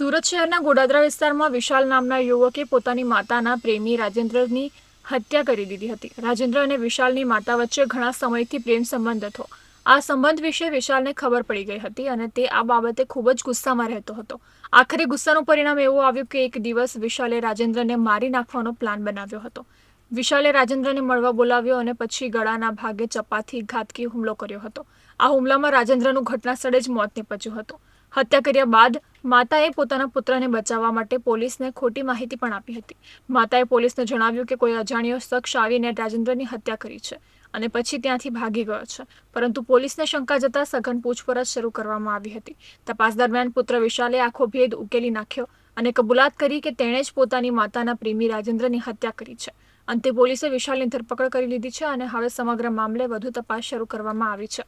સુરત શહેરના ગોડાદરા વિસ્તારમાં વિશાલ નામના યુવકે પોતાની માતાના પ્રેમી રાજેન્દ્રની હત્યા કરી દીધી હતી. રાજેન્દ્ર અને વિશાલની માતા વચ્ચે ઘણા સમયથી પ્રેમ સંબંધ હતો. આ સંબંધ વિશે વિશાલને ખબર પડી ગઈ હતી અને તે આ બાબતે ખૂબ જ ગુસ્સામાં રહેતો હતો. આખરે ગુસ્સાનું પરિણામ એવું આવ્યું કે એક દિવસ વિશાલે રાજેન્દ્રને મારી નાખવાનો પ્લાન બનાવ્યો હતો. વિશાલે રાજેન્દ્રને મળવા બોલાવ્યો અને પછી ગળાના ભાગે ચપાથી ઘાતકી હુમલો કર્યો હતો. આ હુમલામાં રાજેન્દ્રનું ઘટના સ્થળે જ મોત નીપજ્યું હતું. હત્યા કર્યા બાદ માતાએ પોતાના પુત્રને બચાવવા માટે પોલીસને ખોટી માહિતી પણ આપી હતી. માતાએ પોલીસને જણાવ્યું કે કોઈ અજાણ્યો શખ્સ આવીને રાજેન્દ્રની હત્યા કરી છે અને પછી ત્યાંથી ભાગી ગયો છે. પરંતુ પોલીસને શંકા જતા સઘન પૂછપરછ શરૂ કરવામાં આવી હતી. તપાસ દરમિયાન પુત્ર વિશાલે આખો ભેદ ઉકેલી નાખ્યો અને કબૂલાત કરી કે તેણે જ પોતાની માતાના પ્રેમી રાજેન્દ્રની હત્યા કરી છે. અંતે પોલીસે વિશાલની ધરપકડ કરી લીધી છે અને હવે સમગ્ર મામલે વધુ તપાસ શરૂ કરવામાં આવી છે.